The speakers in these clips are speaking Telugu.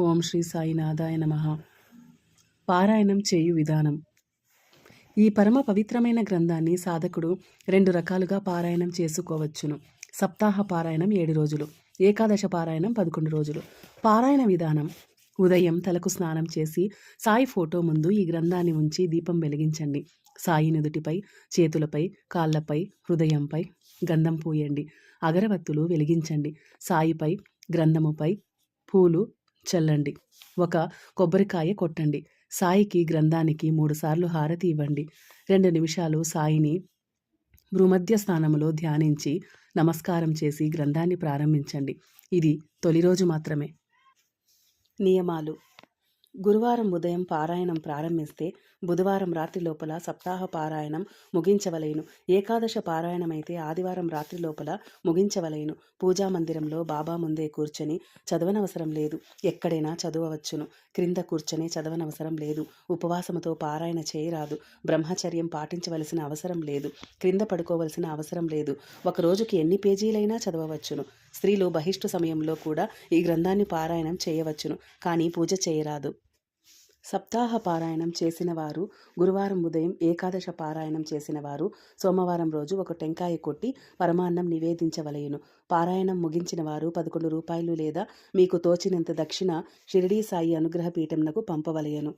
ఓం శ్రీ సాయినాథాయ నమ. పారాయణం చేయు విధానం. ఈ పరమ పవిత్రమైన గ్రంథాన్ని సాధకుడు రెండు రకాలుగా పారాయణం చేసుకోవచ్చును. సప్తాహ పారాయణం ఏడు రోజులు ఏకాదశ పారాయణం పదకొండు రోజులు. పారాయణ విధానం. ఉదయం తలకు స్నానం చేసి సాయి ఫోటో ముందు ఈ గ్రంథాన్ని ఉంచి దీపం వెలిగించండి. సాయి నుదుటిపై చేతులపై కాళ్ళపై హృదయంపై గంధం పూయండి. అగరవత్తులు వెలిగించండి. సాయిపై గ్రంథముపై పూలు చల్లండి. ఒక కొబ్బరికాయ కొట్టండి. సాయికి గ్రంథానికి మూడుసార్లు హారతి ఇవ్వండి. రెండు నిమిషాలు సాయిని భూమధ్య స్థానంలో ధ్యానించి నమస్కారం చేసి గ్రంథాన్ని ప్రారంభించండి. ఇది తొలి రోజు మాత్రమే. నియమాలు. గురువారం ఉదయం పారాయణం ప్రారంభిస్తే బుధవారం రాత్రి లోపల సప్తాహ పారాయణం ముగించవలెను. ఏకాదశ పారాయణమైతే ఆదివారం రాత్రి లోపల ముగించవలెను. పూజా మందిరంలో బాబా ముందే కూర్చొని చదవనవసరం లేదు. ఎక్కడైనా చదవవచ్చును. క్రింద కూర్చొని చదవనవసరం లేదు. ఉపవాసముతో పారాయణ చేయరాదు. బ్రహ్మచర్యం పాటించవలసిన అవసరం లేదు. క్రింద పడుకోవలసిన అవసరం లేదు. ఒక రోజుకి ఎన్ని పేజీలైనా చదవవచ్చును. స్త్రీలు బహిష్టు సమయంలో కూడా ఈ గ్రంథాన్ని పారాయణం చేయవచ్చును. కానీ పూజ చేయరాదు. సప్తాహ పారాయణం చేసిన వారు గురువారం ఉదయం ఏకాదశ పారాయణం చేసిన వారు సోమవారం రోజు ఒక టెంకాయ కొట్టి పరమాన్నం నివేదించవలయును పారాయణం ముగించిన వారు పదకొండు రూపాయలు లేదా మీకు తోచినంత దక్షిణ షిరిడీ సాయి అనుగ్రహ పీఠంనకు పంపవలయను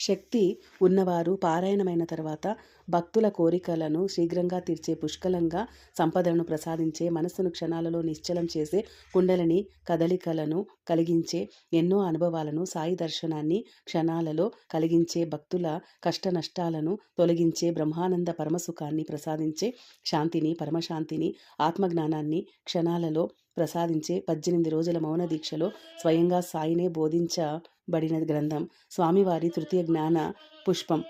శక్తి ఉన్నవారు పారాయణమైన తర్వాత భక్తుల కోరికలను శీఘ్రంగా తీర్చే పుష్కలంగా సంపదలను ప్రసాదించే మనస్సును క్షణాలలో నిశ్చలం చేసే కుండలని కదలికలను కలిగించే ఎన్నో అనుభవాలను సాయి దర్శనాన్ని క్షణాలలో కలిగించే భక్తుల కష్ట నష్టాలను తొలగించే బ్రహ్మానంద పరమసుఖాన్ని ప్రసాదించే శాంతిని పరమశాంతిని ఆత్మజ్ఞానాన్ని క్షణాలలో ప్రసాదించే పద్దెనిమిది రోజుల మౌన దీక్షలో స్వయంగా సాయినే బోధించబడిన గ్రంథం. స్వామివారి తృతీయ జ్ఞాన పుష్పం.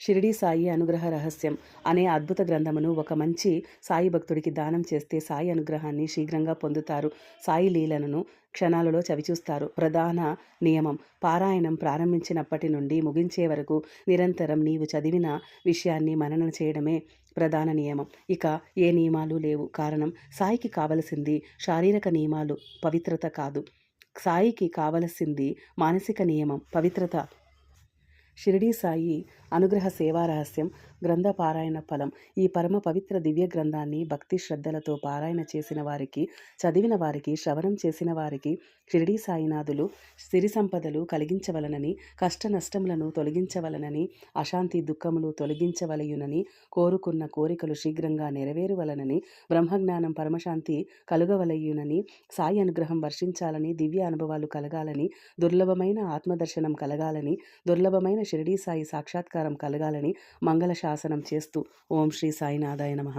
షిరిడి సాయి అనుగ్రహ రహస్యం అనే అద్భుత గ్రంథమును ఒక మంచి సాయి భక్తుడికి దానం చేస్తే సాయి అనుగ్రహాన్ని శీఘ్రంగా పొందుతారు. సాయి లీలలను క్షణాలలో చవిచూస్తారు. ప్రధాన నియమం పారాయణం ప్రారంభించినప్పటి నుండి ముగించే వరకు నిరంతరం నీవు చదివిన విషయాన్ని మననం చేయడమే ప్రధాన నియమం. ఇక ఏ నియమాలు లేవు. కారణం సాయికి కావలసింది శారీరక నియమాలు పవిత్రత కాదు. సాయికి కావలసింది మానసిక నియమం పవిత్రత షిరిడీ సాయి అనుగ్రహ సేవా రహస్యం గ్రంథ పారాయణ ఫలం. ఈ పరమ పవిత్ర దివ్య గ్రంథాన్ని భక్తి శ్రద్ధలతో పారాయణ చేసిన వారికి చదివిన వారికి శ్రవణం చేసిన వారికి షిరిడీ సాయినాథులు సిరి సంపదలు కలిగించవలనని కష్ట నష్టములను తొలగించవలనని అశాంతి దుఃఖములు తొలగించవలయునని కోరుకున్న కోరికలు శీఘ్రంగా నెరవేరువలనని బ్రహ్మజ్ఞానం పరమశాంతి కలుగవలయునని సాయి అనుగ్రహం వర్షించాలని దివ్య అనుభవాలు కలగాలని దుర్లభమైన ఆత్మదర్శనం కలగాలని దుర్లభమైన షిరిడీ సాయి సాక్షాత్కారం కలగాలని మంగళ శాసనం చేస్తూ ఓం శ్రీ సాయినాథాయ నమ.